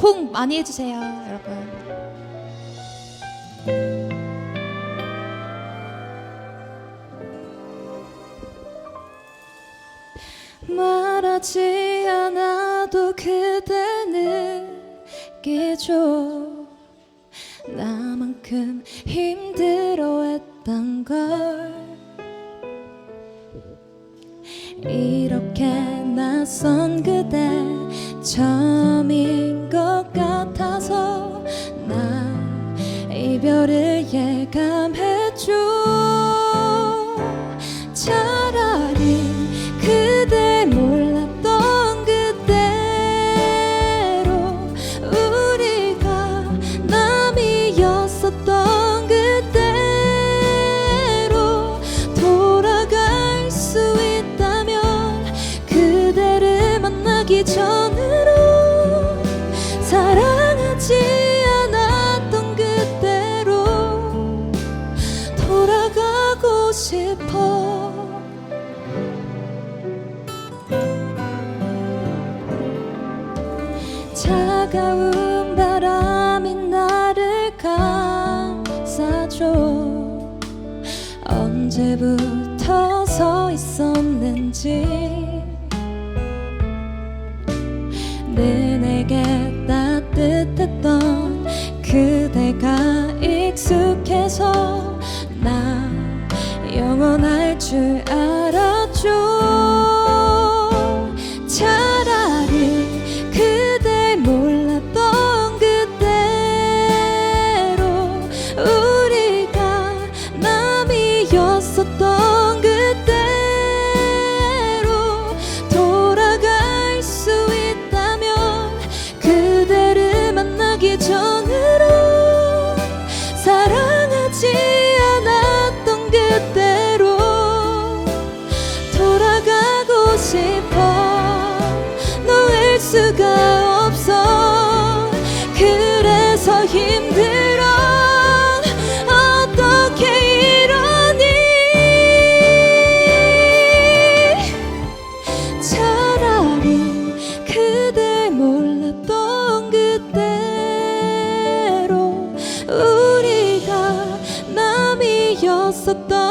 호응 많이 해주세요, 여러분. 말하지 않아도 그대는 느끼죠 나만큼 힘들어했던 걸 이렇게 낯선 그대 처음인 것 같아서 나 이별을 예감했 만나기 전으로 사랑하지 않았던 그대로 돌아가고 싶어. 차가운 바람이 나를 감싸줘. 언제부터 서 있었 싶어. 놓을 수가 없어. 그래서 힘들어. 어떻게 이러니? 차라리 그대 몰랐던 그대로 우리가 남이었었던